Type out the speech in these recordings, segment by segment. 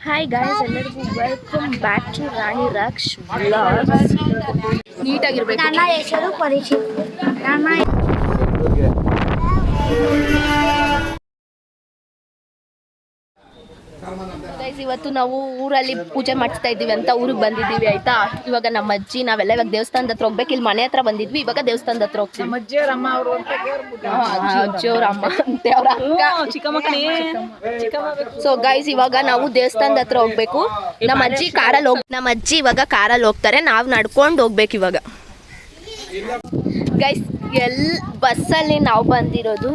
Hi guys ಎಲ್ಲರಿಗೂ welcome back to Rani ರಾಕ್ಷ್ vlogs ನೀಟಾಗಿರ್ಬೇಕು. ನನ್ನ ಹೆಸರು ಪರೀಕ್ಷಿತ್ ನನ್ನ ಇವತ್ತು ನಾವು ಊರಲ್ಲಿ ಪೂಜೆ ಮಾಡಿಸ್ತಾ ಇದ್ದೀವಿ ಅಂತ ಊರಿಗೆ ಬಂದಿದ್ದೀವಿ ಆಯ್ತಾ? ಇವಾಗ ನಮ್ಮ ಅಜ್ಜಿ ನಾವೆಲ್ಲ ಇವಾಗ ದೇವಸ್ಥಾನದ ಹತ್ರ ಹೋಗ್ಬೇಕು. ಇಲ್ಲಿ ಮನೆ ಹತ್ರ ಬಂದಿದ್ವಿ ಇವಾಗ ದೇವಸ್ಥಾನದ ಹತ್ರ ಹೋಗ್ತೀವಿ. ಅಜ್ಜಿಯವ್ರ ಅಮ್ಮ ಅಂತೆ ಅವ್ರ ಅಕ್ಕ. ಸೊ ಗೈಸ್ ಇವಾಗ ನಾವು ದೇವಸ್ಥಾನದ ಹತ್ರ ಹೋಗ್ಬೇಕು. ನಮ್ಮ ಅಜ್ಜಿ ಕಾರಲ್ಲಿ ಹೋಗ್ ನಮ್ಮ ಅಜ್ಜಿ ಇವಾಗ ಕಾರಲ್ಲಿ ಹೋಗ್ತಾರೆ. ನಾವು ನಡ್ಕೊಂಡು ಹೋಗ್ಬೇಕು ಇವಾಗ. ಗೈಸ್ ಎಲ್ ಬಸ್ಸಲ್ಲಿ ನಾವು ಬಂದಿರೋದು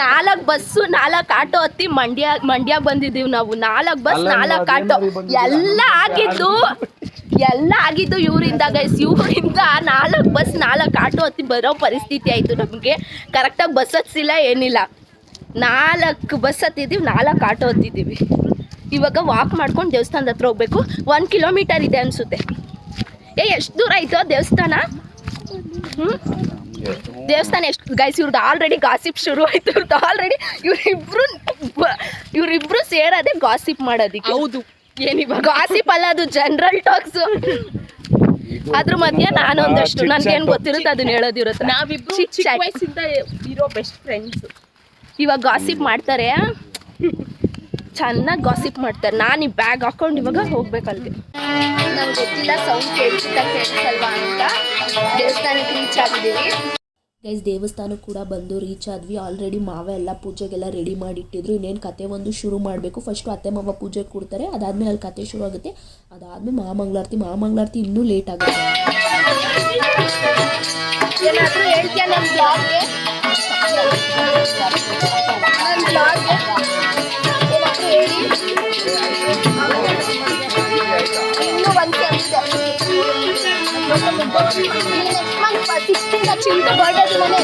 ನಾಲ್ಕು ಬಸ್ಸು ನಾಲ್ಕು ಆಟೋ ಹತ್ತಿ ಮಂಡ್ಯ ಮಂಡ್ಯ ಬಂದಿದ್ದೀವಿ ನಾವು. ನಾಲ್ಕು ಬಸ್ ನಾಲ್ಕು ಆಟೋ. ಎಲ್ಲ ಆಗಿದ್ದು ಎಲ್ಲ ಆಗಿದ್ದು ಇವರಿಂದ ಗೈಸ್ ಇವರಿಂದ ನಾಲ್ಕು ಬಸ್ ನಾಲ್ಕು ಆಟೋ ಹತ್ತಿ ಬರೋ ಪರಿಸ್ಥಿತಿ ಆಯಿತು ನಮಗೆ. ಕರೆಕ್ಟಾಗಿ ಬಸ್ ಹತ್ತಿಲ್ಲ ಏನಿಲ್ಲ. ನಾಲ್ಕು ಬಸ್ ಹತ್ತಿದ್ದೀವಿ ನಾಲ್ಕು ಆಟೋ ಹತ್ತಿದ್ದೀವಿ. ಇವಾಗ ವಾಕ್ ಮಾಡ್ಕೊಂಡು ದೇವಸ್ಥಾನದ ಹತ್ರ ಹೋಗ್ಬೇಕು. ಒಂದು ಕಿಲೋಮೀಟರ್ ಇದೆ ಅನಿಸುತ್ತೆ. ಏ ಎಷ್ಟು ದೂರ ಆಯಿತು ದೇವಸ್ಥಾನ? ಹ್ಞೂ ದೇವಸ್ಥಾನ ಎಷ್ಟು? ಗೈಸ್ ಇವ್ರದ್ದು ಆಲ್ರೆಡಿ ಗಾಸಿಪ್ ಶುರು ಆಯ್ತು. ಇವ್ರದ್ದು ಆಲ್ರೆಡಿ ಇವ್ರಿಬ್ರು ಇವ್ರಿಬ್ರು ಸೇರೋದೇ ಗಾಸಿಪ್ ಮಾಡೋದಿಕ್ಕೆ. ಹೌದು. ಏನಿವ ಗಾಸಿಪ್ ಅಲ್ಲ ಅದು ಜನರಲ್ ಟಾಕ್ಸ್ ಅದ್ರ ಮಧ್ಯೆ ನಾನೊಂದಷ್ಟು ನನ್ಗೇನು ಗೊತ್ತಿರುತ್ತೆ ಅದನ್ನ ಹೇಳೋದಿರುತ್ತೆ ನಾವಿಬ್ರು ಚಿಕ್ಕ. ವಯಸ್ಸಿಂದ ಇರೋ ಬೆಸ್ಟ್ ಫ್ರೆಂಡ್ಸ್ ಇವಾಗ ಗಾಸಿಪ್ ಮಾಡ್ತಾರೆ. ಚೆನ್ನಾಗಿ ಗಾಸಿಪ್ ಮಾಡ್ತಾರೆ. ನಾನು ಈ ಬ್ಯಾಗ್ ಹಾಕೊಂಡು ಇವಾಗ ಹೋಗ್ಬೇಕಲ್ಗೆ ನಂಗೆ ಗೊತ್ತಿಲ್ಲ ಸೌಂಡ್ ಕೇಳಿಸ್ತಾ ಕೇಳಿಸಲ್ವಾ ಅಂತ. ದೇವಸ್ಥಾನಕ್ಕೆ ರೀಚ್ ಆಗಿದ್ದೀವಿ. ಗೈಸ್ ದೇವಸ್ಥಾನಕ್ಕೆ ಕೂಡ ಬಂದು ರೀಚ್ ಆದ್ವಿ. ಆಲ್ರೆಡಿ ಮಾವ ಎಲ್ಲ ಪೂಜೆಗೆಲ್ಲ ರೆಡಿ ಮಾಡಿಟ್ಟಿದ್ರು. ಇನ್ನೇನು ಕತೆ ಒಂದು ಶುರು ಮಾಡಬೇಕು. ಫಸ್ಟು ಅತ್ತೆ ಮಾವ ಪೂಜೆ ಕೊಡ್ತಾರೆ. ಅದಾದ್ಮೇಲೆ ಅಲ್ಲಿ ಕತೆ ಶುರು ಆಗುತ್ತೆ. ಅದಾದಮೇಲೆ ಮಹಾಮಂಗಳಾರತಿ ಮಹಾಮಂಗಳಾರತಿ ಇನ್ನೂ ಲೇಟ್ ಆಗುತ್ತೆ. Next month sixteen Chintu birthday ದಿನನೇ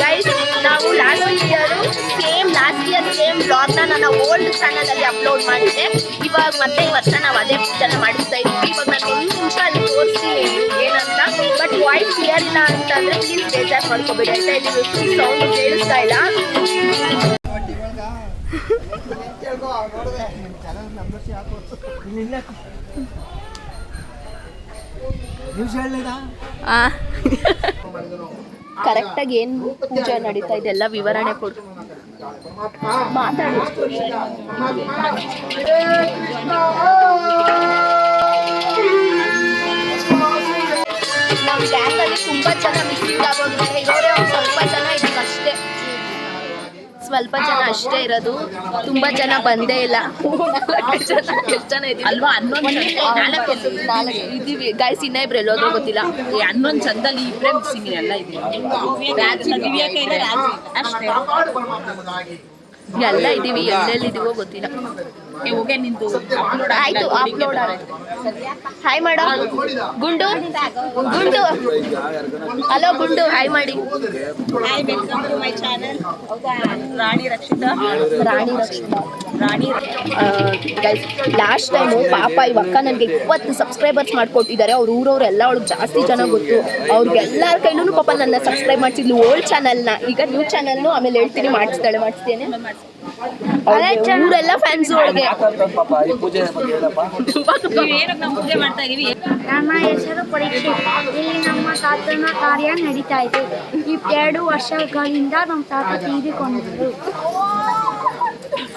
ಗೈಸ್ ನಾವು last year same last year same ಬ್ಲಾಗ್ನ ನನ್ನ ಓಲ್ಡ್ ಚಾನಲಲ್ಲಿ ಅಪ್ಲೋಡ್ ಮಾಡಿದ್ದೆ ಇವಾಗ ಮತ್ತೆ ಈ ವರ್ಷ ನಾವು ಅದೇ ಪೂಜೆನ ಮಾಡಿಸ್ತಾ ಇದ್ವಿ ಇವಾಗ ನಾನು ಒಂದು ನಿಮಿಷ ಅಲ್ಲಿ ತೋರಿಸ್ತೀನಿ ಏನಂತ. ಬಟ್ ವಾಯ್ಸ್ ಕ್ಲಿಯರ್ ಇಲ್ಲ ಅಂತಂದ್ರೆ ಪ್ಲೀಸ್ ಬೇಜಾರು ಮಾಡ್ಕೋಬೇಡಿ. ಆಯ್ತಾ ಇದು ಸೌಂಡ್ ಕೇಳಿಸ್ತಾ ಇಲ್ಲ. ಕರೆಕ್ಟಾಗಿ ಏನು ಪೂಜೆ ನಡೀತಾ ಇದೆ? ಎಲ್ಲ ವಿವರಣೆ ಕೊಡು. ಮಾತಾಡಿ ತುಂಬಾ ಚೆನ್ನಾಗಿ ತುಂಬ ಜನ ಆಗೋಗಿದ್ದಾರೆ ಸ್ವಲ್ಪ ಜನ ಅಷ್ಟೇ ಇರೋದು. ತುಂಬಾ ಜನ ಬಂದೇ ಇಲ್ಲ. ಎಷ್ಟು ಜನ ಅಲ್ವಾ? ಹನ್ನೊಂದು ನಾಲ್ಕು ನಾಲ್ಕು ಇದೀವಿ ಗಾಯ್ಸ್ ಇನ್ನೂ ಇಬ್ರು ಎಲ್ಲೋದ್ರೂ ಗೊತ್ತಿಲ್ಲ. ಹನ್ನೊಂದು ಚಂದಲ್ಲಿ ಇಬ್ಬರೇ ಮಿಸ್ಸಿಂಗ್ ಎಲ್ಲ ಇದೆ ಎಲ್ಲ ಇದೀವಿ ಎಲ್ಲೆಲ್ಲಿದೀವೋ ಗೊತ್ತಿಲ್ಲ. ಆಯ್ತು ಅಪ್ಲೋಡ್ ಹಾಯ್ ಮಾಡೋ. ಗುಂಡು. ಗುಂಡು. ಹಲೋ ಗುಂಡು. ಹಾಯ್ ಮಾಡಿ. Hi welcome to my channel Rani Rakshita. Rani Rakshita. Rani guys last time ಪಾಪ ಈ ಅಕ್ಕ ನನಗೆ ಇಪ್ಪತ್ತು ಸಬ್ಸ್ಕ್ರೈಬರ್ಸ್ ಮಾಡ್ಕೊಟ್ಟಿದ್ದಾರೆ. ಅವ್ರ ಊರವ್ರು ಎಲ್ಲ ಅವಳಿಗೆ ಜಾಸ್ತಿ ಜನ ಗೊತ್ತು. ಅವ್ರಿಗೆಲ್ಲರ ಕೈಲೂ ಪಾಪ ನನ್ನ ಸಬ್ಸ್ಕ್ರೈಬ್ ಮಾಡ್ತಿದ್ಲು ಓಲ್ಡ್ ಚಾನಲ್ನ ಈಗ ನ್ಯೂ ಚಾನಲ್ನು ಆಮೇಲೆ ಹೇಳ್ತೀನಿ ಮಾಡಿಸ್ತಾಳೆ ಮಾಡಿಸ್ತೇನೆ. ಊರೆಲ್ಲ ಫ್ಯಾನ್ಸ್ ಒಳಗೆ. ಪೂಜೆ ಮಾಡ್ತಾ ಇದೀವಿ ನನ್ನ ಹೆಸರು ಪರೀಕ್ಷೆ. ಇಲ್ಲಿ ನಮ್ಮ ತಾತನ ಕಾರ್ಯ ನಡೀತಾ ಇದೆ. ಈ ಎರಡು ವರ್ಷಗಳಿಂದ ನಮ್ಮ ತಾತ ತೀರಿಕೊಂಡಿದ್ರು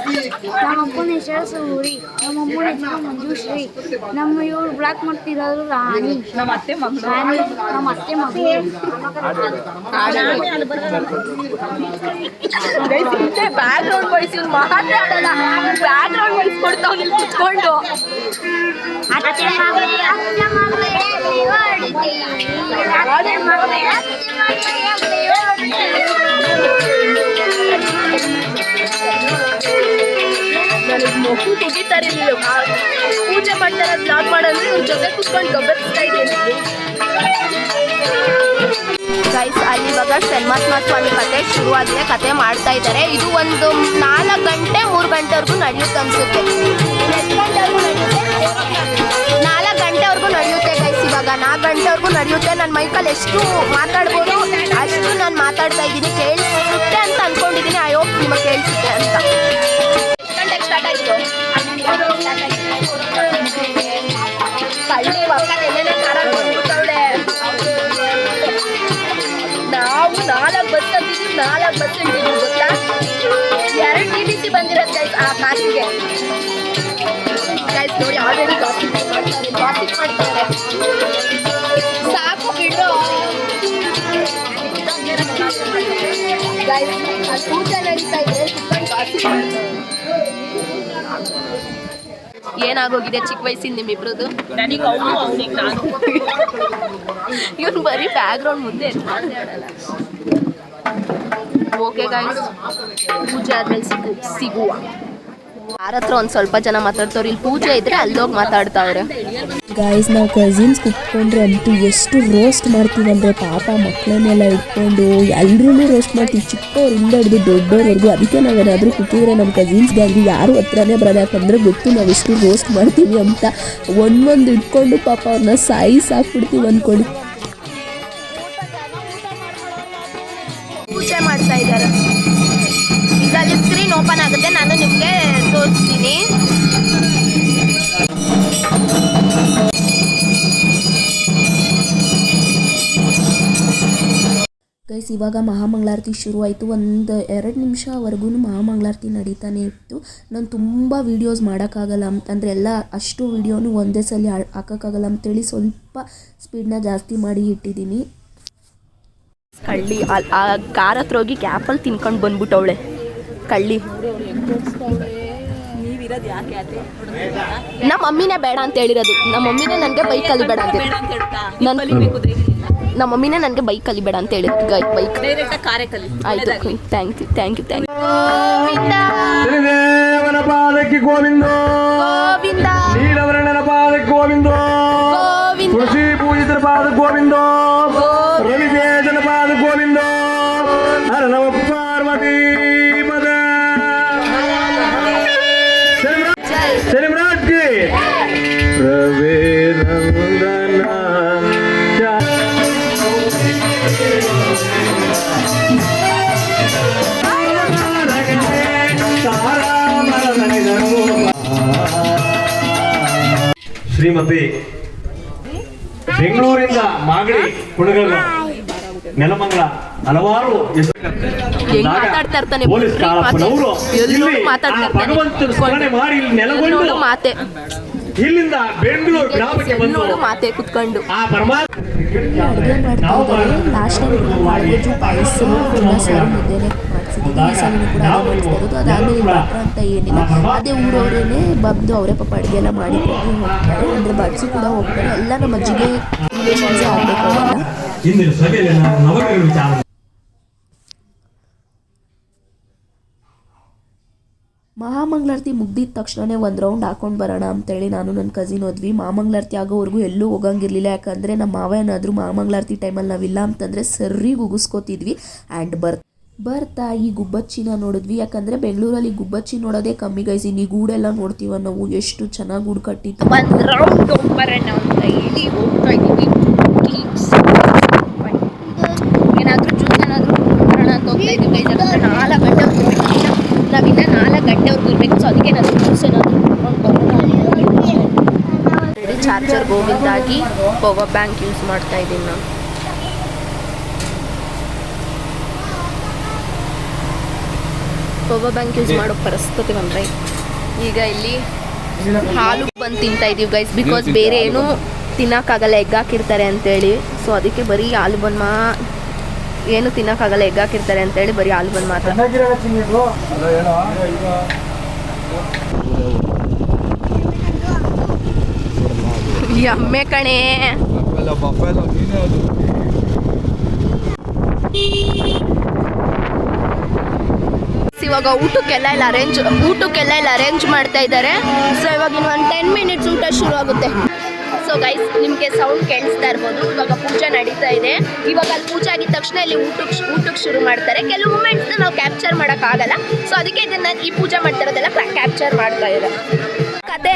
ನಮ್ಮ ಅಪ್ಪನ ಹೆಸರು ಸೂರಿ ನಮ್ಮ ಅಮ್ಮನ ಹೆಸರು ಮಂಜುಶ್ರೀ ನಮ್ಮ ಇವ್ರು ಬ್ಲಾಕ್ ಮಾಡ್ತಿರೋದು ರಾಣಿ ನಮ್ಮ ಅತ್ತೆ ಮಗಳು ರಾಣಿ ನಮ್ಮ ಅತ್ತೆ ಮಗಳು ಬ್ಯಾಕ್ ಗ್ರೌಂಡ್ ವಾಯ್ಸ್ ಮಾತಾಡಲ್ಲ ಬ್ಯಾಕ್ ಗ್ರೌಂಡ್ ವಾಯ್ಸ್ ಕೊಡ್ತಾವ್ ಇಲ್ಲಿ ಕುತ್ಕೊಂಡು ಅತ್ತೆ ಮಗಳೇ ಅತ್ತೆ ಮಗಳೇ ಅತ್ತೆ ಮಗಳೇ ಅತ್ತೆ ಮಗಳೇ ನನಗೆ ಮಗು ತೆಗಿತಾರೆ ಇಲ್ಲಿ ಪೂಜೆ ಮಾಡ್ತಾರೆ ಬ್ಲಾಗ್ ಮಾಡಂದ್ರೆ ಜೊತೆ ಕುತ್ಕೊಂಡು ಗಬ್ಬರಿಸ್ತಾ ಇದ್ದೀನಿ ಗೈಸ್ ಅಲ್ಲಿ ಇವಾಗ ಶನ್ಮಾತ್ಮ ಸ್ವಾಮಿ ಕತೆ ಶುರುವಾಗಿದೆ. ಕತೆ ಮಾಡ್ತಾ ಇದ್ದಾರೆ. ಇದು ಒಂದು ನಾಲ್ಕು ಗಂಟೆ, ಮೂರು ಗಂಟೆವರೆಗೂ ನಡೆಯುತ್ತೆ ಅನ್ಸುತ್ತೆ. ನಾಲ್ಕು ಗಂಟೆವರೆಗೂ ನಡೆಯುತ್ತೆ ಗೈಸ್ ಇವಾಗ. ಇವಾಗ ನಾಲ್ಕು ಗಂಟೆವರೆಗೂ ನಡೆಯುತ್ತೆ. ನನ್ನ ಮೈಕಲ್ಲಿ ಎಷ್ಟು ಮಾತಾಡ್ಬೋದು? ಅಷ್ಟು ನಾನು ಮಾತಾಡ್ತಾ ಇದ್ದೀನಿ. ಕೇಳಿಸುತ್ತೆ ಅಂತ ಅನ್ಕೊಂಡಿದ್ದೀನಿ. ಐ ಹೋಪ್ ನಿಮಗೆ ಕೇಳಿಸುತ್ತೆ ಅಂತ. ನಾವು ನಾಲ್ಕು ಬಸ್ ಹತ್ತಿದ್ದೀವಿ ನಾಲ್ಕು ಬಸ್ ಇಟ್ಟಿದ್ದೀವಿ ಗೊತ್ತಾ ಎರಡು ಟಿ ಟಿ ಸಿ ಬಂದಿರೋದು ಗೈಸ್ ಆ ಕಾಸಿಗೆ ಗೈಸ್ ನೋಡಿ ಆಲ್ರೆಡಿ ಗಾಸಿಪ್ ಮಾಡ್ತಾರೆ ಗಾಸಿಪ್ ಮಾಡ್ತಾರೆ ಸಾಕು ಬಿಡು ಗೈಸ್ ಅಲ್ಲಿ ಪೂಜೆ ನಡೀತಾ ಇದೆ ಕುತ್ಕೊಂಡು ಗಾಸಿಪ್ ಮಾಡ್ತಾರೆ ಏನಾಗೋಗಿದೆ ಚಿಕ್ಕ ವಯಸ್ಸಿನ ನಿಮ್ಮಿಬ್ರದ್ದು? ಇವನು ಬರೀ ಬ್ಯಾಕ್ಗ್ರೌಂಡ್ ಮುಂದೆ ಓಕೆ ಗಾಯ್ಸ್ ಪೂಜೆ ಆದ್ಮೇಲೆ ಸಿಗು ಸಿಗುವ. ಯಾರತ್ರ ಒಂದು ಸ್ವಲ್ಪ ಜನ ಮಾತಾಡ್ತವ್ರು, ಇಲ್ಲಿ ಪೂಜೆ ಇದ್ರೆ ಅಲ್ಲೋಗಿ ಮಾತಾಡ್ತಾವ್ರೆ. ಗಾಯ್ಸ್ ನಾವು ಕಸಿನ್ಸ್ ಕುತ್ಕೊಂಡ್ರೆ ಅಂತೂ ಎಷ್ಟು ರೋಸ್ಟ್ ಮಾಡ್ತೀವಿ ಅಂದರೆ ಪಾಪ ಮಕ್ಕಳನ್ನೆಲ್ಲ ಇಟ್ಕೊಂಡು ಎಲ್ಲರೂ ರೋಸ್ಟ್ ಮಾಡ್ತೀವಿ. ಚಿಕ್ಕವರಿಂದ ಹಿಡಿದು ದೊಡ್ಡವರೆಗೂ ಅದಕ್ಕೆ ನಾವೇನಾದರೂ ಕೂತಿದ್ರೆ ನಮ್ಮ ಕಸಿನ್ಸ್ಗಾಗಲಿ ಯಾರು ಹತ್ರನೇ ಬರೋದು ಯಾಕಂದರೆ ಗೊತ್ತು ನಾವು ಎಷ್ಟು ರೋಸ್ಟ್ ಮಾಡ್ತೀವಿ ಅಂತ. ಒಂದೊಂದು ಇಟ್ಕೊಂಡು ಪಾಪ ಅವ್ರನ್ನ ಸಾಯಿ ಹಾಕ್ಬಿಡ್ತೀವಿ ಅಂದ್ಕೊಳ್ಳಿ ಪೂಜೆ ಮಾಡ್ತಾ ಇದ್ದಾರೆ. ಈಗ ಸ್ಕ್ರೀನ್ ಓಪನ್ ಆಗುತ್ತೆ, ನಾನು ನಿಮಗೆ ತೋರಿಸ್ತೀನಿ. ಗೈಸ್, ಇವಾಗ ಮಹಾಮಂಗಳಾರತಿ ಶುರು ಆಯಿತು ಒಂದು ಎರಡು ನಿಮಿಷವರೆಗೂ ಮಹಾಮಂಗಳಾರತಿ ನಡೀತಾನೆ ಇತ್ತು. ನಾನು ತುಂಬ ವೀಡಿಯೋಸ್ ಮಾಡೋಕ್ಕಾಗಲ್ಲ ಅಂತಂದರೆ ಎಲ್ಲ ಅಷ್ಟು ವೀಡಿಯೋನು ಒಂದೇ ಸಲ ಹಾಕೋಕ್ಕಾಗಲ್ಲ ಅಂತೇಳಿ ಸ್ವಲ್ಪ ಸ್ಪೀಡ್ನ ಜಾಸ್ತಿ ಮಾಡಿ ಇಟ್ಟಿದ್ದೀನಿ. ಕಳ್ಳಿ, ಆ ಕಾರ್ ಹತ್ರ ಹೋಗಿ ಕ್ಯಾಪಲ್ಲಿ ತಿನ್ಕೊಂಡು ಬಂದ್ಬಿಟ್ಟವಳೆ. ಕಳ್ಳಿ. ನೀವಿರೋದು ಯಾಕೆ ಅದೇ ನಮ್ಮ ಮಮ್ಮಿನೇ ಬೇಡ ಅಂತ ಹೇಳಿರೋದು. ನಮ್ಮ ಮಮ್ಮಿನೇ ನನಗೆ ಬೈಕ್ ಅಲ್ಲಿ ಅಂತ ಬೇಡ ಅಂತ ಹೇಳ್ತಾ? ನನ್- ಕಲಿಬೇಕು ನಮ್ಮ ಮಮ್ಮಿನೇ ನನಗೆ ಬೈಕ್ ಬೇಡ ಅಂತ ಹೇಳಿದ್ರು ಬೈಕ್ ಬೈಕ್ ಡೈರೆಕ್ಟ್ ಕಾರೇ ಕಲಿ. ಆಯ್ತು thank you thank you thank you Govinda. ಶ್ರೀದೇವನ ಪಾದಕ್ಕೆ ಗೋವಿಂದ. ಗೋವಿಂದ. ನೀಲವರ್ಣನ ಪಾದಕ್ಕೆ ಗೋವಿಂದ. ಗೋವಿಂದ. ತುಳಸಿ ಪೂಜಿತರ ಪಾದ ಗೋವಿಂದ. ಶ್ರೀಮತಿ ಬೆಂಗಳೂರಿಂದ ಮಾಗಡಿ ಕುಣಗಲ್ ನೆಲಮಂಗಲ ಹಲವಾರು ಹೆಂಗ್ ಮಾತಾಡ್ತಾ ಇರ್ತಾನೆ ಪೊಲೀಸ್ ಬುದ್ಧಿ ಕಾಳಪ್ಪನವರು ಮಾತೆ. ಮಾತಾಡ್ತಾ ಇರ್ತಾನೆ. ಭಗವಂತನ ಸ್ಮರಣೆ ಮಾಡಿ ಇಲ್ಲಿ ನೆಲಗೊಂಡು ಮಾತೆ. ಇಲ್ಲಿಂದ ಬೆಂಗಳೂರು ಗ್ರಾಮಕ್ಕೆ ಬಂದು ಮಾತೆ ಕುತ್ಕೊಂಡು. ಆ ಪರಮಾತ್ಮ ನಾವು ಲಾಸ್ಟ್ ಟೈಮ್ ಪಾಯಸ ಕೂಡ ಅದೇ ಮಾಡಿಸ್ತಾ ಇರೋದು ಅದಾದಮೇಲೆ ಭಟ್ರು ಅಂತ ಏನಿಲ್ಲ. ಅದೇ ಊರವರೇನೆ ಬಂದು ಅವರೇ ಪಾಪ ಅಡುಗೆ ಎಲ್ಲ ಮಾಡಿ ಹೋಗ್ತಾರೆ. ಅಂದರೆ ಬಡ್ಸು ಕೂಡ ಹೋಗ್ತಾರೆ. ಎಲ್ಲ ನಮ್ಮ ಅಜ್ಜಿಗೆ ರಿಲೇಷನ್ಸೇ ಆಗಬೇಕು ಅವೆಲ್ಲ ಮಹಾಮಂಗಳಾರತಿ ಮುಗ್ದಿದ ತಕ್ಷಣನೇ ಒಂದು ರೌಂಡ್ ಹಾಕೊಂಡು ಬರೋಣ ಅಂತೇಳಿ ನಾನು ನನ್ನ ಕಸಿನ್ ಹೋದ್ವಿ. ಮಹಾಮಂಗಳಾರತಿ ಆಗೋವರೆಗೂ ಎಲ್ಲೂ ಹೋಗಂಗಿರ್ಲಿಲ್ಲ. ಯಾಕಂದರೆ ನಮ್ಮ ಮಾವ ಏನಾದರೂ ಮಹಾಮಂಗಳಾರತಿ ಟೈಮಲ್ಲಿ ನಾವಿಲ್ಲ ಅಂತಂದರೆ ಸರಿ ಉಗಿಸ್ಕೋತಿದ್ವಿ. ಆ್ಯಂಡ್ ಬರ್ ಬರ್ತಾ ಈ ಗುಬ್ಬಚ್ಚಿನ ನೋಡಿದ್ವಿ. ಯಾಕಂದ್ರೆ ಬೆಂಗಳೂರಲ್ಲಿ ಗುಬ್ಬಚ್ಚಿ ನೋಡೋದೇ ಕಮ್ಮಿ ಗೈಸಿ ಈ ಗೂಡೆಲ್ಲ ನೋಡ್ತೀವ ನಾವು ಎಷ್ಟು ಚೆನ್ನಾಗಿ ಗೂಡು ಕಟ್ಟಿತ್ತು. ಏನಾದರೂ ಜ್ಯೂಸ್ ಏನಾದರೂ ಬರೋಣ ಅಂತ ಹೋಗ್ತಾ ಇದ್ದೀವಿ ನಾಲ್ಕು ಗಂಟೆವರೆಗೂ ನಾವಿನ್ನ ನಾಲ್ಕು ಗಂಟೆವರೆಗೂ ಇರಬೇಕು ಸೊ ಅದಕ್ಕೆ ನಾನು ಜ್ಯೂಸ್ ಏನಾದರೂ ಚಾರ್ಜರ್ ಗೋವಿಂದಾಗಿ ಪವರ್ ಬ್ಯಾಂಕ್ ಯೂಸ್ ಮಾಡ್ತಾ ಇದ್ದೀನಿ ನಾನು. ಪವರ್ ಬ್ಯಾಂಕ್ ಯೂಸ್ ಮಾಡೋ ಪರಿಸ್ಥಿತಿ ಬಂದ್ರೆ ಈಗ ಇಲ್ಲಿ ಹಾಲು ಬಂದು ತಿಂತಾ ಇದೀವಿ ಗೈಸ್ ಬಿಕಾಸ್ ಬೇರೆ ಏನು ತಿನ್ನೋಕ್ಕಾಗಲ್ಲ ಎಗ್ ಹಾಕಿರ್ತಾರೆ ಅಂತೇಳಿ. ಸೊ ಅದಕ್ಕೆ ಬರೀ ಹಾಲು ಬಂದು ಮಾ ಏನು ತಿನ್ನೋಕ್ಕಾಗಲ್ಲ ಎಗ್ ಹಾಕಿರ್ತಾರೆ ಅಂತೇಳಿ ಬರೀ ಹಾಲು ಬಂದು ಮಾತ್ರ. ಎಮ್ಮೆ ಕಣೆ. ಇವಾಗ ಊಟಕ್ಕೆಲ್ಲ ಇಲ್ಲ ಅರೇಂಜ್ ಊಟಕ್ಕೆಲ್ಲ ಇಲ್ಲ ಅರೇಂಜ್ ಮಾಡ್ತಾ ಇದ್ದಾರೆ. ಸೊ ಇವಾಗ ಇನ್ನು ಒಂದು ಟೆನ್ ಮಿನಿಟ್ಸ್ ಊಟ ಶುರು ಆಗುತ್ತೆ. ಸೊ ಗೈಸ್ ನಿಮಗೆ ಸೌಂಡ್ ಕೇಳಿಸ್ತಾ ಇರ್ಬೋದು. ಇವಾಗ ಪೂಜೆ ನಡೀತಾ ಇದೆ. ಇವಾಗ ಅಲ್ಲಿ ಪೂಜೆ ಆಗಿದ ತಕ್ಷಣ ಇಲ್ಲಿ ಊಟಕ್ಕೆ ಊಟಕ್ಕೆ ಶುರು ಮಾಡ್ತಾರೆ. ಕೆಲವು ಮೂಮೆಂಟ್ಸ್ನ ನಾವು ಕ್ಯಾಪ್ಚರ್ ಮಾಡೋಕ್ಕಾಗಲ್ಲ ಸೊ ಅದಕ್ಕೆ ಇದನ್ನ ಈ ಪೂಜೆ ಮಾಡ್ತಾ ಇರೋದೆಲ್ಲ ಕ್ಯಾಪ್ಚರ್ ಮಾಡ್ತಾ ಇದೆ ಕತೆ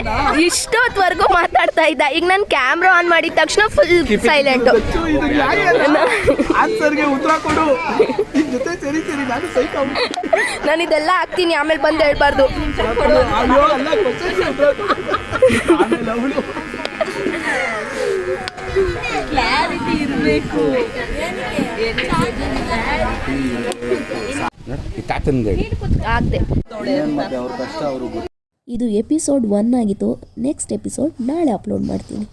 ಇಷ್ಟೊತ್ವರೆಗೂ ಮಾತಾಡ್ತಾ ಇದ್ದ. ಈಗ ನಾನು ಕ್ಯಾಮ್ರಾ ಆನ್ ಮಾಡಿದ ತಕ್ಷಣ ಫುಲ್ ಸೈಲೆಂಟು ಜೊತೆ ಸರಿ ಸರಿ ನಾನು ಸೈಕ ನಾನು ಇದೆಲ್ಲ ಹಾಕ್ತೀನಿ ಆಮೇಲೆ ಬಂದು ಹೇಳ್ಬಾರ್ದು. ಅಯ್ಯೋ ಅಲ್ಲ ಕ್ವಶನ್ಗೆ ಉತ್ತರ ಕೊಡು ಆಮೇಲೆ ಅವಳು ಕ್ಲಾರಿಟಿ ಇರಬೇಕು ತಾತನ್ಗೆ ಆಗ್ದೆ ಅವ್ರ ಇದು ಎಪಿಸೋಡ್ ಒನ್ ಆಗಿತ್ತು. ನೆಕ್ಸ್ಟ್ ಎಪಿಸೋಡ್ ನಾಳೆ ಅಪ್ಲೋಡ್ ಮಾಡ್ತೀನಿ.